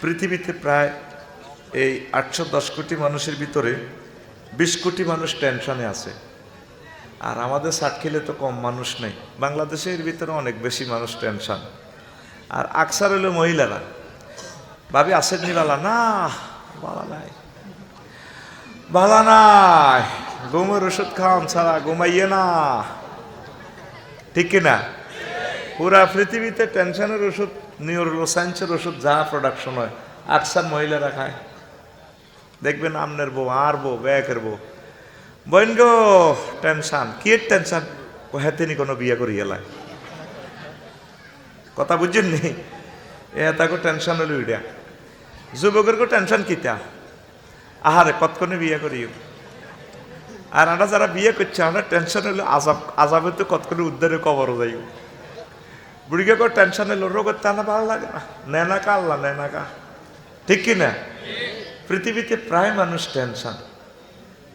পৃথিবীতে প্রায় এই আটশো দশ কোটি মানুষের ভিতরে বিশ কোটি মানুষ টেনশনে আছে। আর আমাদের সাতখিলে তো কম মানুষ নেই। বাংলাদেশের ভিতরে অনেক বেশি মানুষ টেনশন। আর আকসার হলো মহিলারা। ভাবি, আসেন নিবালা না, বালা নাই। বালা নাই। ঘুমের ওষুধ খাওয়ান ছাড়া ঘুমাইয়ে না। ঠিক কিনা? পুরা পৃথিবীতে টেনশনের ওষুধ নিউরো সায়েন্সের ওষুধ যা প্রোডাকশন হয়। আকসার মহিলারা খায়। দেখবেন আমনের বউ, আর বউ ব্যাকের বউ। বইন গো টেনশন, কি টেনশন? ও হেতেনি কোনো বিয়ে করি এলায় কথা বুঝছেন নি? এ তাকে টেনশন হলো ইডিয়া যুবকের কো টেনশন কিতা? আহারে, কতক্ষণে বিয়ে করিও? আর আমরা যারা বিয়ে করছে আমরা টেনশন হলো আজাব আজাবে তো কতক্ষণে উদ্ধারে কবরও যাইও। বুড়িকে কো টেনশন হলো রোগ করতে আনা ভালো লাগে না। নেনাকা আল্লাহ নেনাকা ঠিক কি না? পৃথিবীতে প্রায় মানুষ টেনশন।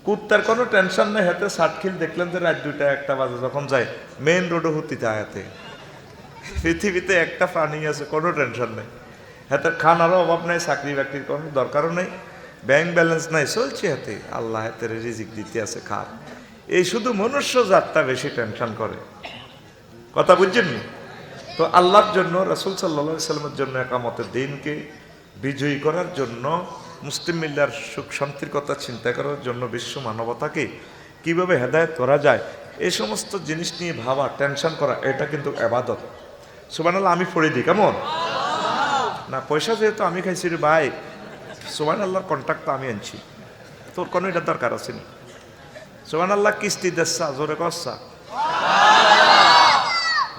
কুত্তার কোনো টেনশন নেই, হাতে ষাটখিল দেখলেন যে রাত দুইটা, একটা বাজে, যখন যায় মেন রোডও হতিতে আয়াতে পৃথিবীতে একটা প্রাণী আছে, কোনো টেনশন নেই। হাতে খানারও অভাব নেই, চাকরি বাকরির কোনো দরকারও নেই ব্যাংক ব্যালেন্স নাই, চলছে হাতে। আল্লাহ হাতে রিজিক দিতে আছে, খার। এই শুধু মনুষ্য জাতটা বেশি টেনশন করে। কথা বুঝছেন নি? তো আল্লাহর জন্য, রাসুল সাল্লা সাল্লামের জন্য একামতের দিনকে বিজয়ী করার জন্য মুসলিম মিল্লার সুখ শান্তির কথা চিন্তা করার জন্য বিশ্ব মানবতাকে কীভাবে হেদায়ত করা যায় এই সমস্ত জিনিস নিয়ে ভাবা, টেনশন করা, এটা কিন্তু আবাদত সুবান আমি পড়ে দিই কেমন? না, পয়সা যেহেতু আমি খাইছি রে ভাই সুবান আল্লাহর কন্ট্যাক্ট তো আমি আনছি। তোর কোনো এটা দরকার আছে না? সুবান আল্লাহ কিস্তি দেশা, জোরে কসা।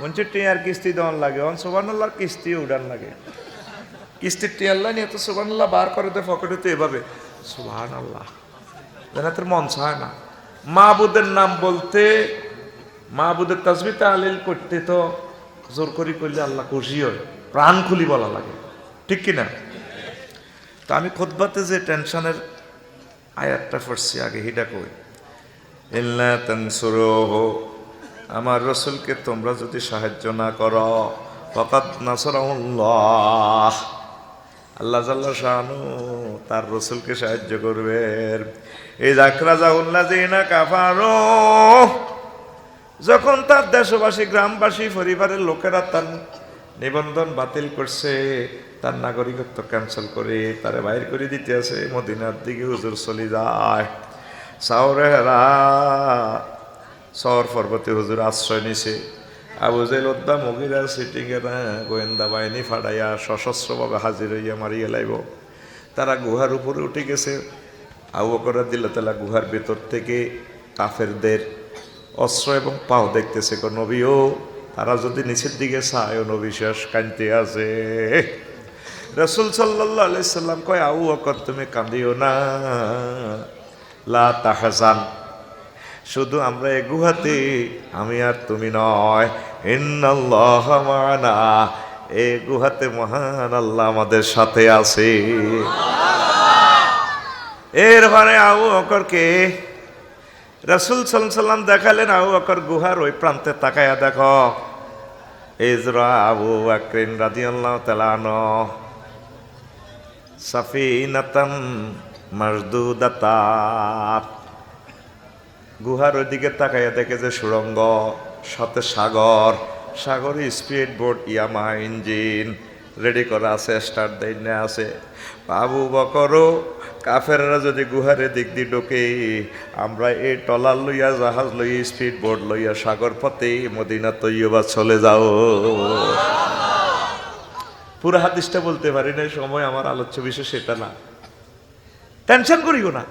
মঞ্চে টিয়ার কিস্তি দেওয়ান লাগে, অন সুবান কিস্তি উড়ান লাগে। কিস্তির টিয়ার লাইন এত সুবান আল্লাহ বার করে দেয় পকেটে তো এভাবে। সুবান আল্লাহ তোর মন চায় না। মাহবুদের নাম বলতে, মাহবুদের তাজবি তাহলিল করতে তো জোর করি করলে আল্লাহ খুশি হয়, প্রাণ খুলি বলা লাগে। ঠিক কি না তো আমি খোদবাতে যে টেনশনের আয়াতটা পড়ছি আগে হিডা কই? ইল্লা তানসুরুহু আমার রসুলকে তোমরা যদি সাহায্য না করো, ফকাত নাসরাহুল্লাহ। আল্লাহ জাল্লা শাহানু তার রসুলকে সাহায্য করবেন এই জাকরা জাউল্লা না কাফারো। যখন তার দেশবাসী, গ্রামবাসী, পরিবারের লোকেরা তার নিবন্ধন বাতিল করছে, তার নাগরিকত্ব ক্যান্সেল করে তারে বাইর করে দিতে আছে, মদিনার দিকে হুজুর চলে যায়। সাউরে হেরা শহর পর্বতে হুজুর আশ্রয় নিছে। আবু জেল উদ্দা মগিরা সিটিং এর গোয়েন্দা বাহিনী ফাড়াইয়া সশস্ত্রভাবে হাজির হইয়া মারিয়া লাইব তারা গুহার উপরে উঠে গেছে। আবু বকর দিল তালা গুহার ভেতর থেকে কাফেরদের অস্ত্র এবং পাও দেখতেছে কো নবীও, তারা যদি নিচের দিকে চায় নবী শেষ কানতে আছে। রসুল সাল্লাহ আলাইসাল্লাম কয় আউ অকর তুমি কান্দিও না। লা তাহাজান শুধু আমরা এ গুহাতে, আমি আর তুমি নয়। মানা। এ গুহাতে মহান আল্লাহ আমাদের সাথে আছে। এরপরে আবু অকরকে রসুল সাল্লাম দেখালেন, আবু অকর গুহার ওই প্রান্তে তাকায়া দেখো। ইজরা আবু আকরিন রাদিয়াল্লাহ তালানো সাফিনাতাম মাসদুদাতাত গুহার ওইদিকে তাকাইয়া দেখে যে সুড়ঙ্গ, সাথে সাগর। সাগরে speed boat Yamaha engine. Ready করা আছে, স্টার্ট দেয় আছে। বাবু বকরও কাফেররা যদি গুহারে দিক দিয়ে ঢোকে, আমরা এই টলার লইয়া, জাহাজ লইয়া স্পিড বোট লইয়া সাগর পথে মদিনা তৈয়বা চলে যাও। পুরো হাদিসটা বলতে পারি না সময় আমার আলোচ্য বিষয় সেটা না। টেনশন করিও না।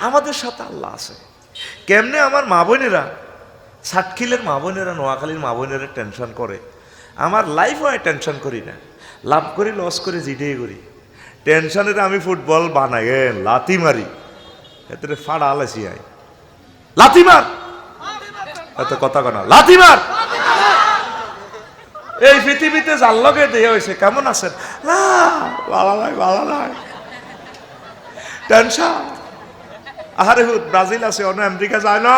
আমাদের সাথে আল্লাহ আছে। কেমনে আমার মা বোনেরা সাতখিলের মা বোনেরা, নোয়াখালীর মা বোনেরা টেনশন করে। আমার লাইফ হয় টেনশন করি না। লাভ করি লস করে জিডে করি। টেনশনের আমি ফুটবল বানাই লাথি মারি। এতে ফাড়া আলাসি আই। লাথি মার! এত কথা কনা। লাথি মার! এই পৃথিবীতে যার লগে দিয়ে হয়েছে, কেমন আছেন? না ভালো নাই ভালো নাই। টেনশন হুদ ব্রাজিল আছে, অন্য আমেরিকা যায় না।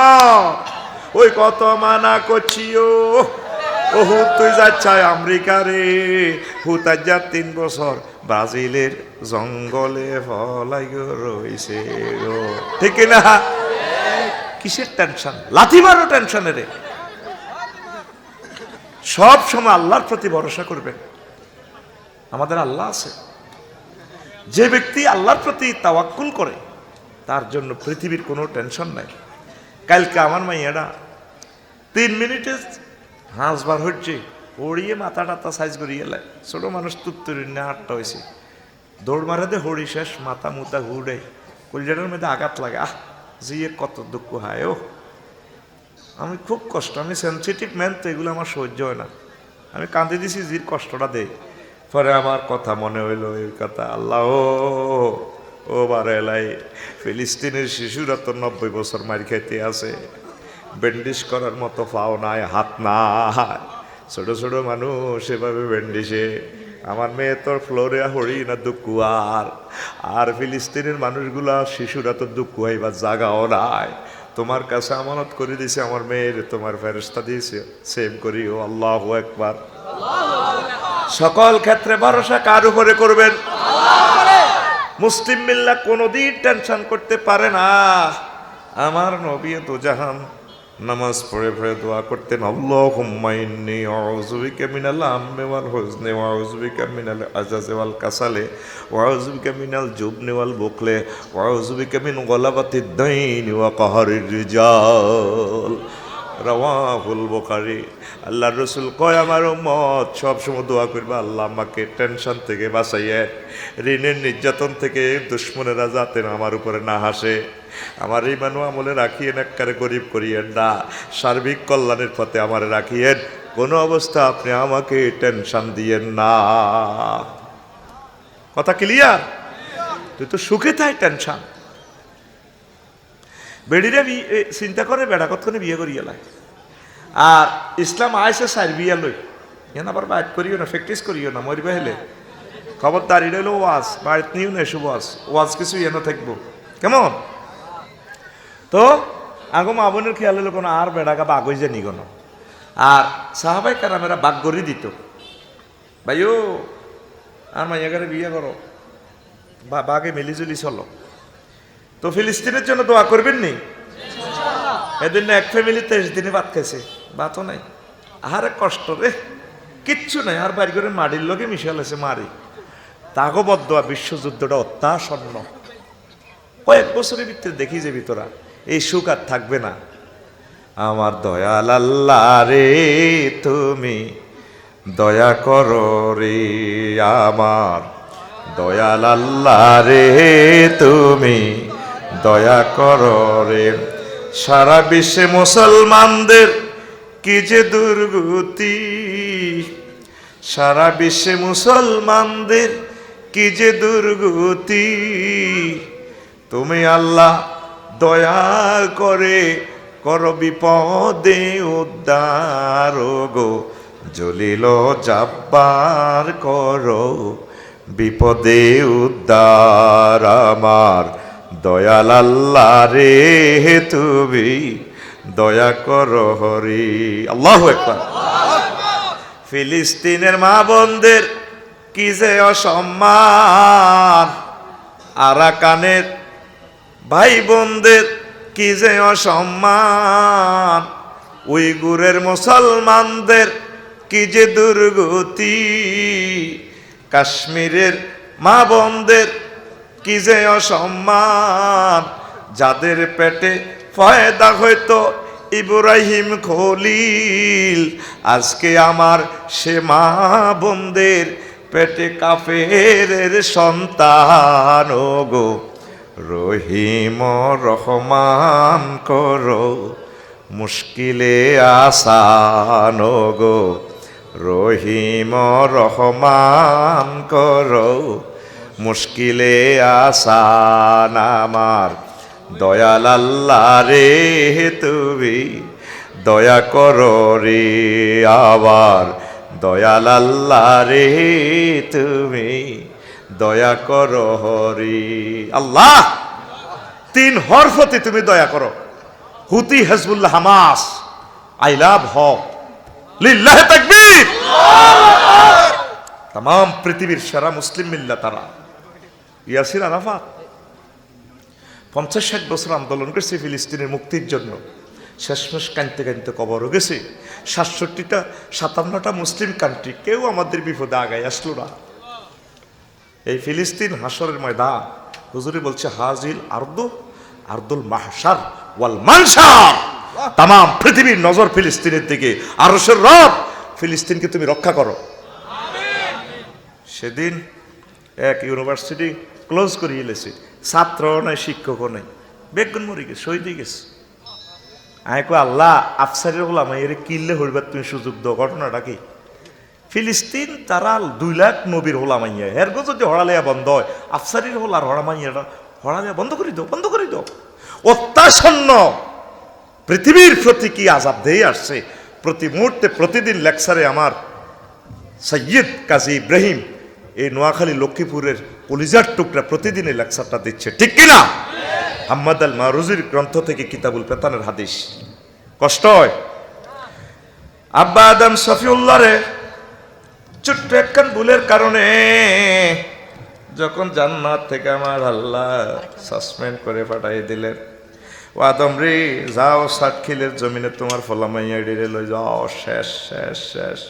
ওই কত মানা করছি ও। ওহু তুই যাচ্ছায় আমেরিকা রে। হুতার যা তিন বছর ব্রাজিলের জঙ্গলে ফলাই গো রইছে গো ঠিক না? কিসের টেনশন লাথি মারো টেনশনে রে। সব সময় আল্লাহর প্রতি ভরসা করবেন। আমাদের আল্লাহ আছে। যে ব্যক্তি আল্লাহর প্রতি তাওয়াক্কুল করে তার জন্য পৃথিবীর কোনো টেনশন নাই। কালকে আমার মাইয়াটা তিন মিনিটে হাঁস বার হচ্ছে হড়িয়ে মাথা টাতা সাইজ করিয়ে এলাই ছোট মানুষ তুত্তুরি না আটটা হয়েছে দৌড় মারাতে হড়ি শেষ, মাথা মুতা হুড়ে কলজাটার মধ্যে আঘাত লাগে। আহ জিয়ে কত দুঃখ হয় ও আমি খুব কষ্ট, আমি সেন্সিটিভ ম্যান তো এগুলো আমার সহ্য হয় না। আমি কাঁদে দিছি, জির কষ্টটা দেই পরে আমার কথা মনে হইল, এই কথা, আল্লাহ ও ও বারে এলাই ফিলিস্তিনের শিশুরা তো নব্বই বছর মার খাইতে আছে। ব্যান্ডিজ করার মতো পাও নাই, হাত না ছোট ছোট মানুষ এভাবে ব্যান্ডিজে। আমার মেয়ে তোর ফ্লোরে হরি না, দুকুয়ার। আর ফিলিস্তিনের মানুষগুলা, শিশুরা তো দুকুয়াই বা জাগাও নাই। তোমার কাছে আমানত করে দিছে, আমার মেয়ের তোমার ফেরস্তা দিয়েছে। সেভ করি, ও আল্লাহ একবার সকল ক্ষেত্রে ভরসা কার উপরে করবেন? মুসলিম মিল্লা কোনোদিন টেনশন করতে পারে না। আমার নবী তো জাহান নামাজ পড়ে পড়ে দোয়া করতেন, আল্লাহুম্মা ইন্নী আউযু বিকা মিনাল আম্মি ওয়াল হুজনি ওয়া আউযু বিকা মিনাল ওয়াল কাসালে ওয়া আউযু বিকা মিনাল জুবনি ওয়াল বুকলে ওয়া আউযু বিকা মিন গলাবাতিদ দাইনি ওয়া কাহারির রিজাল। রাওয়াহুল বুখারী। আল্লাহর রসুল কয়, আমার মত সবসময় দোয়া করবে, আল্লাহ আমাকে টেনশন থেকে বাঁচাইয়ে, ঋণের নির্যাতন থেকে দুশ্মনেরা যাতে আমার উপরে না হাসে। আমার এই মানুষ আমলে রাখিয়েন একবারে গরিব করিয়েন না। সার্বিক কল্যাণের পথে আমার রাখিয়েন। কোনো অবস্থা আপনি আমাকে টেনশন দিয়েন না। কথা ক্লিয়ার? তুই তো সুখে তাই টেনশন। বেডিরে বি- চিন্তা করে বেড়া কতক্ষণে বিয়ে করিয়ে লাই। আর ইসলাম আইসে সার বিয়া লই। এন আবার বাইট করিও না, প্র্যাকটিস করিও না, মরিবে হেলে। খবরদার এটা হলো ওয়াজ, বাড়িতে নিও না এসব ওয়াজ। ওয়াজ কিছু এন থাকব। কেমন? তো আগো মা বোনের খেয়াল হলো কোনো আর বেড়াকা বাঘ হয়ে যায়নি কোনো। আর সাহাবাই কারামেরা বাঘ গড়ি দিত। ভাইও আর মাইয়াগারে বিয়ে করো। বা, বাঘে মিলিজুলি চলো। তো ফিলিস্তিনের জন্য দোয়া করবেন নি এদিন এক ফ্যামিলি তেইশ দিনে ভাত খাইছে। ভাতও নাই। আহারে কষ্ট রে। কিচ্ছু নাই। আর বাড়ি করে মাটির লোকে মিশাল আছে মারি তাগো বদয়া বিশ্বযুদ্ধটা অত্যাসন্ন। কয়েক বছরের ভিতরে দেখি যে ভিতরা এই সুখ আর থাকবে না। আমার দয়াল আল্লাহ রে, তুমি দয়া করো রে আমার। দয়াল আল্লাহ রে, তুমি দয়া করো রে। সারা বিশ্বে মুসলমানদের কি যে দুর্গতি। সারা বিশ্বে মুসলমানদের কি যে দুর্গতি। তুমি আল্লাহ দয়া করে কর বিপদে উদ্ধার গো। জলিল জাব্বার করো বিপদে উদ্ধার আমার। দয়াল আল্লাহ রে তুমি, দয়া কর হরি। আল্লাহ একবার ফিলিস্তিনের মা বোনদের কি যে অসম্মান। আরাকানের ভাই বোনদের কি যে অসম্মান। উইগুরের মুসলমানদের কি যে দুর্গতি। কাশ্মীরের মা বোনদের কি যে অসম্মান? যাদের পেটে ফয়দা হয়তো ইব্রাহিম খলিল, আজকে আমার সে মা বোনদের পেটে কাফের সন্তান ও গো রহিম রহমান করো, মুশকিলে আসান গো রহিম রহমান করো মুশকিলে আসান আমার দয়াল আল্লাহ রে, তুমি দয়া করো রে আবার। দয়াল আল্লাহ রে, তুমি দয়া করো হরি। আল্লাহ! তিন হরফতে তুমি দয়া করো। Houthi Hezbollah Hamas. I love হ লিল্লাহ তাকবীর। তাম পৃথিবীর সেরা মুসলিম মিল্লা তারা ইয়াসির আরাফাত পঞ্চাশ ষাট বছর আন্দোলন করেছে ফিলিস্তিনের মুক্তির জন্য। শেষমেশ কানতে কানতে কবরও গেছে। সাতষট্টিটা সাতান্নটা মুসলিম কান্ট্রি কেউ আমাদের বিপদে আগায় আসলো না। এই ফিলিস্তিন হাসরের ময়দান হুজুরি বলছে হাজিল আর্দু আর্দুল মাহসার ওয়াল মানসার তাম পৃথিবীর নজর ফিলিস্তিনের দিকে। আরশের রব ফিলিস্তিনকে তুমি রক্ষা করো। সেদিন এক ইউনিভার্সিটি ক্লোজ করিয়ে এলেছে ছাত্র নাই, শিক্ষকও নাই। বেগুন মরি গেছে শহীদ হয়ে গেছে। আমি কো আল্লাহ, আফসারের হলাম এর কিনলে হইবার তুমি সুযোগ দাও, ঘটনাটা কি? ফিলিস্তিন তারা দুই লাখ নবীর হোলামাইয়া এরগো যদি হড়ালিয়া বন্ধ হয়, আফসারির হোলার হড়ামাইয়াটা হড়ালিয়া বন্ধ করে দাও, বন্ধ করে দাও। অত্যাসন্ন পৃথিবীর প্রতি কি আজাব দিয়ে আসছে? প্রতি মুহূর্তে, প্রতিদিন লেকচারে আমার সৈয়দ কাজী ইব্রাহিম এই নোয়াখালী লক্ষ্মীপুরের কলিজার টুকরা প্রতিদিন এই লেকচারটা দিচ্ছে। ঠিক কিনা? হাম্মাদ আল মারুজির গ্রন্থ থেকে কিতাবুল পেতানের হাদিস। কষ্ট আব্বা আদম শফিউল্লাহ রে ছোট্ট একখান ভুলের কারণে যখন জান্নাত থেকে আমার আল্লাহ সাসপেন্ড করে পাঠাই দিলেন, ও আদম রে, যাও সাতখিলের জমিনে তোমার ফলামাইয়া ডিরে লই যাও, শেষ শেষ শেষ।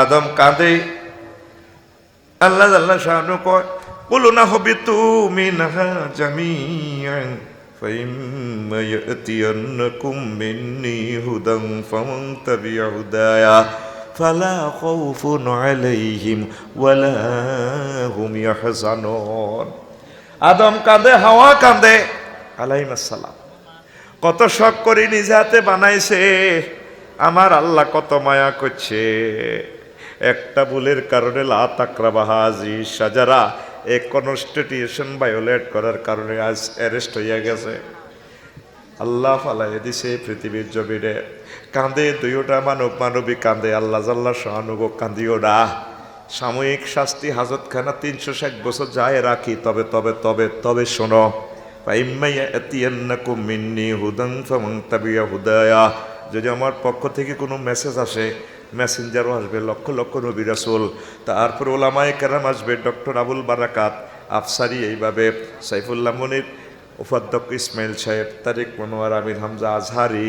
আদম কাঁদে আল্লাহ আল্লাহ শাহানু কয় বলো না হবে তুমি নাহা জামিয়ান فإما يأتينكم مني هدى فمن تبع هدايا فلا خوف عليهم ولا هم يحزنون আদম কাঁদে হাওয়া কাঁদে আলাইহিম আসসালাম কত শখ করে নিজে হাতে বানাইছে আমার আল্লাহ কত মায়া করছে একটা ভুলের কারণে লা তাকরাবাহাজি সাজারা এক কনস্টিটিউশন ভায়োলেট করার কারণে আজ অ্যারেস্ট হইয়া গেছে। আল্লাহ ফালাই দিছে পৃথিবীর জমিনে। কাঁদে দুইটা মানব, মানবী কাঁদে, আল্লাহ জাল্লা সহানুগ কান্দিও না। সাময়িক শাস্তি হাজতখানা তিনশো ষাট বছর যায় রাখি, তবে তবে তবে তবে শোনো। হুদায়া। যদি আমার পক্ষ থেকে কোনো মেসেজ আসে মেসেঞ্জারও আসবে, লক্ষ লক্ষ নবী রাসুল। তারপর ওলামায় কেরাম আসবে, ডক্টর আবুল বারাকাত আফসারি এইভাবে, সাইফুল্লাহ মনির, উপাধ্যক্ষ ইসমাইল সাহেব, তারিক মনোয়ার, আমির হামজা আজহারি,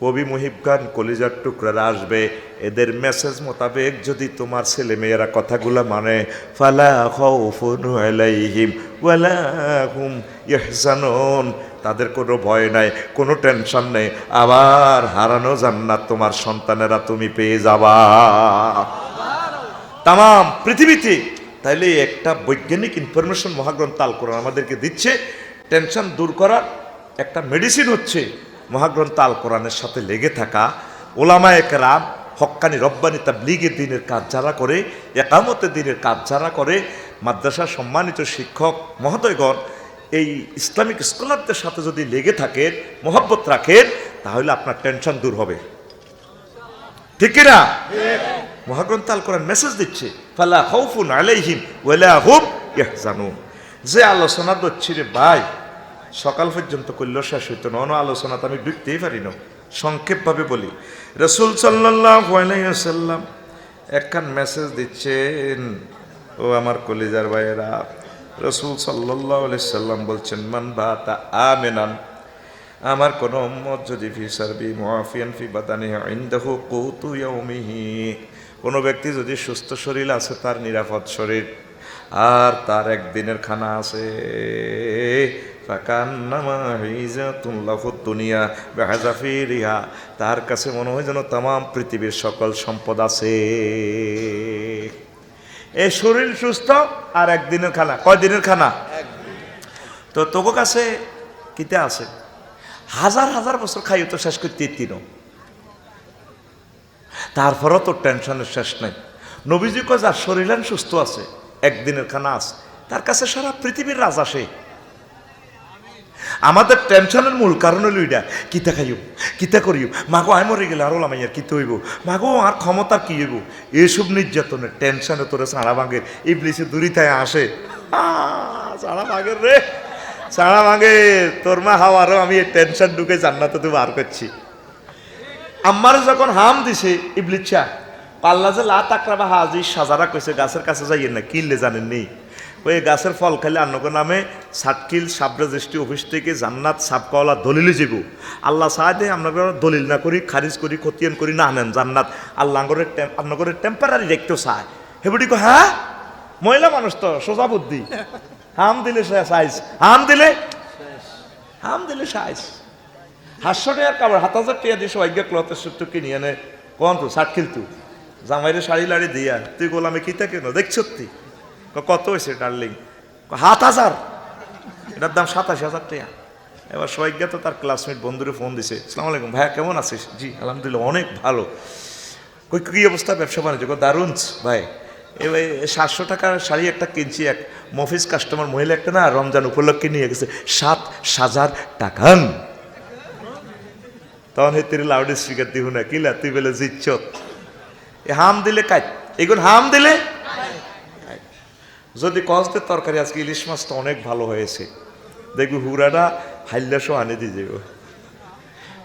কবি মুহিব খান, কলিজার টুকরারা আসবে। এদের মেসেজ মোতাবেক যদি তোমার ছেলে মেয়েরা কথাগুলো মানে ফালা খাউফুন ওয়ালা হুম ইহজানুন তাদের কোনো ভয় নাই, কোনো টেনশন নেই। আবার হারানো জান্নাত তোমার সন্তানেরা তুমি পেয়ে যাবা। তাম পৃথিবীতে। তাইলে একটা বৈজ্ঞানিক ইনফরমেশন মহাগ্রন্থ আল কোরআন আমাদেরকে দিচ্ছে টেনশন দূর করার একটা মেডিসিন হচ্ছে মহাগ্রন্থ আল কোরআনের সাথে লেগে থাকা। ওলামা একরাম হক্কানি রব্বানি তাবলিগের দিনের কাজ যারা করে, একামতের দিনের কাজ যারা করে, মাদ্রাসার সম্মানিত শিক্ষক মহোদয়গণ এই ইসলামিক স্কলারদের সাথে যদি লেগে থাকেন, মহব্বত রাখেন, তাহলে আপনার টেনশন দূর হবে। ঠিক কিনা মহাগ্রন্থ আল কোরআন মেসেজ দিচ্ছে, ফালা যে আলোচনা দিচ্ছি রে ভাই, সকাল পর্যন্ত করলেও শেষ হইতো না, অন্য আলোচনা তো আমি ঢুকতেই পারি না। সংক্ষেপভাবে বলি, রসুল সাল্লাম একখান মেসেজ দিচ্ছেন, ও আমার কলিজার ভাইয়েরা রসুল সাল্লাম বলছেন, মান বাতা আমেনান আমার কোন উম্মত যদি ফি সারবি মুআফিয়ান ফি বাদানি ইনদাহু কুতু ইয়াউমিহি, কোন ব্যক্তি যদি সুস্থ শরীর আছে, তার নিরাপদ শরীর, আর তার একদিনের খানা আছে দুনিয়া রিহা তার কাছে মনে হয় যেন তাম পৃথিবীর সকল সম্পদ আছে। এ শরীর সুস্থ আর একদিনের খানা। কয়দিনের খানা? তো তোকে কাছে কিতে আছে? হাজার হাজার বছর খাইও তো শেষ করতে তিনও তারপরও তোর টেনশনের শেষ নাই। নবীজি কয় যার শরীরান সুস্থ আছে, একদিনের খানা আছে। তার কাছে সারা পৃথিবীর রাজা সে। আমাদের টেনশনের মূল কারণ হলো এটা। কিতা খাইব, কিতা করিব? মাগো আয় মরে গেলে আরও লামাইয়ার কিতে হইব? মাগো আর ক্ষমতা কি হইব? এইসব নির্যাতনের টেনশনে তোরে সারা ভাঙের ইবলিসে দূরিতায় আসে। সারা ভাঙের রে সারা ভাঙে। তোর মা হাওয়ারও আমি এই টেনশন ঢুকে জান্নাতে তুই বার করছি। আম্মারে যখন হাম দিছে ইবলিচ্ছা পাল্লা যে লা তাকরা বা হাজি সাজারা কইছে, গাছের কাছে যাইয়েন না কিনলে জানেন নেই ওই গাছের ফল খাইলে আন্নক নামে সাতকিল সাব রেজিস্ট্রি অফিস থেকে জান্নাত সাবকাওয়ালা দলিলে যাব আল্লাহ সাহায্যে আমরা দলিল না করি খারিজ করি খতিয়ান করি না আনেন জান্নাত। আল্লাহ আন্নগরের টেম্পারারি দেখতে চায়। হেবুটি কো হ্যাঁ? মহিলা মানুষ তো সোজা বুদ্ধি। হাম দিলে সাইজ হাম দিলে হাম দিলে সাইজ হাস্য টাকার কাবার হাত হাজার টাকা দিয়ে সবাই ক্লথের সুট্টু কিনি এনে কন তো খেলতু জামাইরে শাড়ি লাড়ি দিয়া তুই গোলামে কিতা কেন? দেখছ তুই ক, কত হয়েছে ডার্লিং? হাত হাজার। এটার দাম সাতাশ হাজার টাকা। এবার সবাইকে তো তার ক্লাসমেট বন্ধুরে ফোন দিছে, সালাম আলাইকুম, ভাইয়া, কেমন আছিস? জি, আলহামদুলিল্লাহ, অনেক ভালো। কই, কি অবস্থা, ব্যবসা বাণিজ্য? দারুণ। ভাই এবার সাতশো টাকার শাড়ি একটা কিনছি, এক মফিস কাস্টমার মহিলা একটা না, রমজান উপলক্ষে নিয়ে গেছে, সাত হাজার টাকান। তখন হে তিরি লাউড স্পিকার দিহু না কিলা তুই বলে জিচ্ছ হাম দিলে কাজ এগুন হাম দিলে? যদি কসদের তরকারি আজকে ইলিশ মাছটা অনেক ভালো হয়েছে। দেখবি হুরাটা হাইল্লাসও আনে দিয়ে যাবে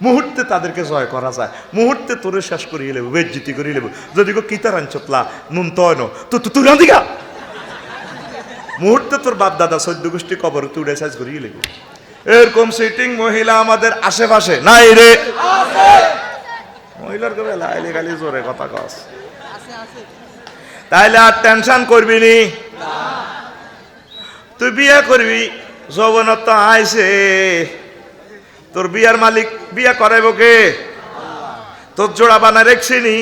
মুহূর্তে তাদেরকে জয় করা যায়। মুহূর্তে তোরে শেষ করিয়ে লেবো বেজ্জিতি করিয়ে লেবো। যদি কো কিতার আনছতলা নুন তয় ন তো তো তুই রাঁধিকা মুহূর্তে তোর বাপ দাদা সদ্য গোষ্ঠী কবর তুড়ে সাইজ করিয়ে লেবো। এরকম সিটিং মহিলা আমাদের আশেপাশে নাই রে। মহিলার কবে লাইলে খালি জোরে কথা কস। তাইলে আর টেনশন করবি নি। তুই বিয়া করবি? তো আইছে। তোর বিয়ার মালিক বিয়া করাইব কে? তোর জোড়া বানা রেখছিনি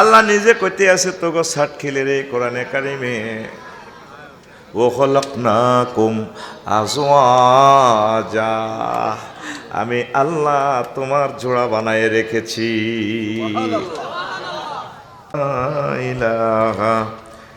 আল্লাহ নিজে কইতে আছে তোকে ষাট খেলে রে কোরআনে কারিমে। ও হলক না কুম আজওয়াজা। আমি আল্লাহ তোমার জোড়া বানায় রেখেছি। ইলাহা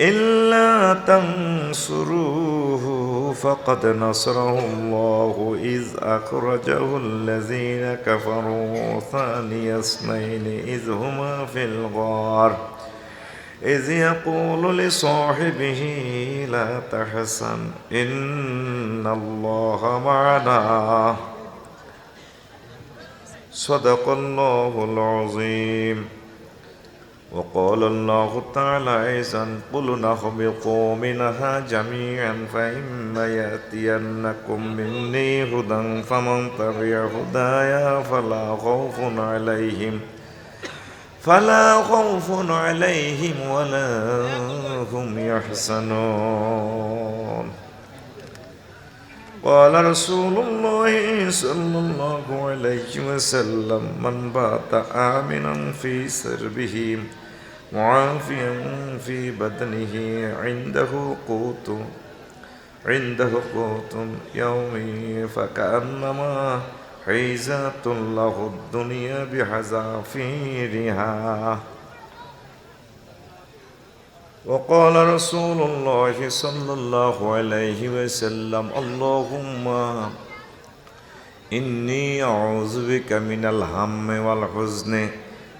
إلا تنصروه فقد نصره الله إذ أخرجه الذين كفروا ثاني اثنين إذ هما في الغار. إذ يقول لصاحبه لا تحزن إن الله معنا. صدق الله العظيم. وقال الله تعالى أيضا قل نهبطوا منها جميعا فإما يأتينكم مني هدى فمن تبع هدايا فلا خوف عليهم فلا خوف عليهم ولا هم يحزنون. قال رسول الله صلى الله عليه وسلم من بات آمنا في سربه معافيا في بدنه عنده قوت عنده قوت يومي فكأنما حيزات له الدنيا بحذافيرها وقال رسول الله صلى الله عليه وسلم اللهم إني أعوذ بك من الهم والحزن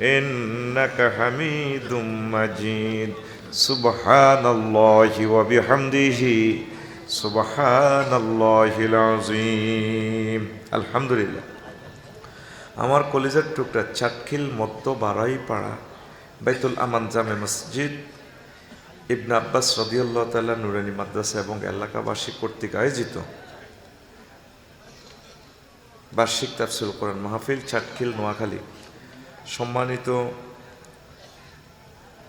إنك حميد مجيد سبحان الله وبحمده سبحان الله العظيم الحمد لله আমার কলেজের টুকরা চাটখিল মধ্য বারাই পাড়া বাইতুল আমান জামে মসজিদ ইবনে আব্বাস রদিয়াল্লাহ তাল্লাহ নুরানি মাদ্রাসা এবং এলাকাবাসী কর্তৃক আয়োজিত বার্ষিক তাফসিল কোরআন মাহফিল চাটখিল নোয়াখালী সম্মানিত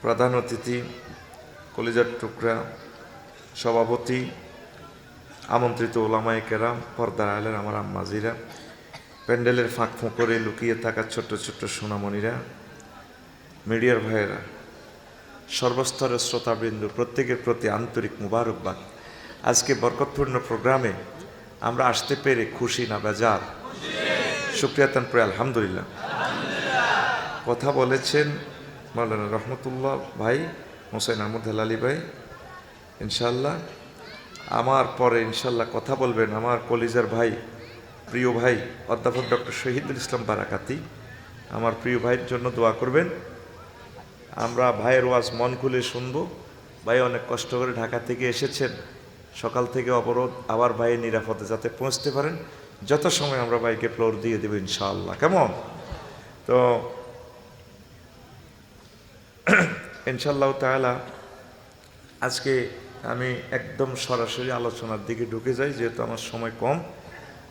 প্রধান অতিথি, কলিজার টুকরা, সভাপতি, আমন্ত্রিত ওলামায় কেরাম, পর্দার আলের আমার আম্মাজিরা প্যান্ডেলের ফাঁক ফোঁকরে লুকিয়ে থাকা ছোট্ট ছোট্ট সোনামণিরা, মিডিয়ার ভাইয়েরা, সর্বস্তরের শ্রোতাবৃন্দ, প্রত্যেকের প্রতি আন্তরিক মুবারকবাদ। আজকে বরকতপূর্ণ প্রোগ্রামে আমরা আসতে পেরে খুশি না বেজার। শুক্রিয়াতান পরে, আলহামদুলিল্লাহ। কথা বলেছেন মৌলানা রহমতুল্লাহ ভাই হোসেন আহমদ হেলালি ভাই। ইনশাল্লাহ আমার পরে ইনশাল্লাহ কথা বলবেন আমার কলিজার ভাই, প্রিয় ভাই, অধ্যাপক ডক্টর শহীদুল ইসলাম বারাকাতি। আমার প্রিয় ভাইয়ের জন্য দোয়া করবেন। আমরা ভাইয়ের ওয়াজ মন খুলে শুনব। ভাই অনেক কষ্ট করে ঢাকা থেকে এসেছেন। সকাল থেকে অবরোধ, আবার ভাইয়ের নিরাপদে যাতে পৌঁছতে পারেন। যত সময় আমরা ভাইকে ফ্লোর দিয়ে দেবো ইনশাআল্লাহ। কেমন? তো ইনশাল্লাহ তাহলা আজকে আমি একদম সরাসরি আলোচনার দিকে ঢুকে যাই, যেহেতু আমার সময় কম।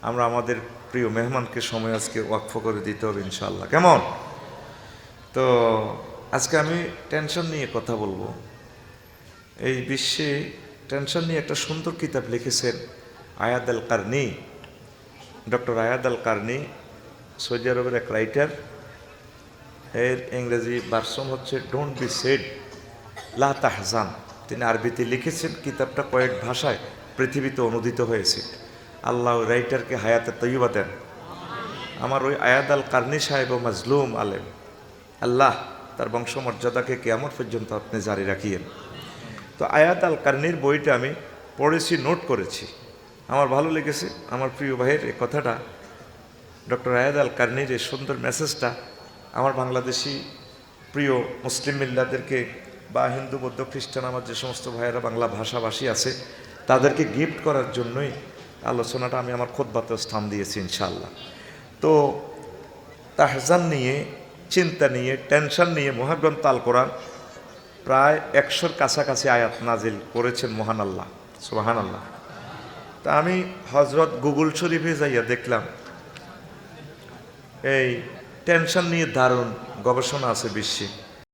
আমরা আমাদের প্রিয় মেহমানকে সময় আজকে ওয়াকফ করে দিতে হবে ইনশাল্লাহ কেমন? তো আজকে আমি টেনশন নিয়ে কথা বলব। এই বিশ্বে টেনশন নিয়ে একটা সুন্দর কিতাব লিখেছেন আয়াদ আল কারনি ডক্টর আয়াদ আল কারনি সৌদি আরবের এক রাইটার। এর ইংরেজি ভার্সন হচ্ছে ডোন্ট বি সেড লা তাহজান। তিনি আরবিতে লিখেছেন, কিতাবটা কয়েক ভাষায় পৃথিবীতে অনুদিত হয়েছে। আল্লাহ রাইটারকে হায়াতে তৈবা দেন। আমার ওই আয়াদ আল কার্নি সাহেব ও মাজলুম আলেম, আল্লাহ তার বংশমর্যাদাকে কেমন পর্যন্ত আপনি জারি রাখিয়েন। তো আয়াত আল কার্নির বইটা আমি পড়েছি, নোট করেছি। আমার ভালো লেগেছে। আমার প্রিয় ভাইয়ের এই কথাটা, ডক্টর আয়াদ আল কার্নির এই সুন্দর মেসেজটা আমার বাংলাদেশি প্রিয় মুসলিম মিল্লাদেরকে বা হিন্দু, বৌদ্ধ, খ্রিস্টান, আমার যে সমস্ত ভাইয়েরা বাংলা ভাষাভাষী আছে, তাদেরকে গিফট করার জন্যই আলোচনাটা আমি আমার খোদবাতে স্থান দিয়েছি ইনশাল্লাহ তো তাহজান নিয়ে, চিন্তা নিয়ে, টেনশন নিয়ে মহাগ্রন্থ আল কোরআন প্রায় একশোর কাছাকাছি আয়াত নাজিল করেছেন মহান আল্লাহ সুবাহান আল্লাহ তা আমি হজরত গুগল শরীফে যাইয়া দেখলাম, এই টেনশন নিয়ে দারুণ গবেষণা আছে বিশ্বে।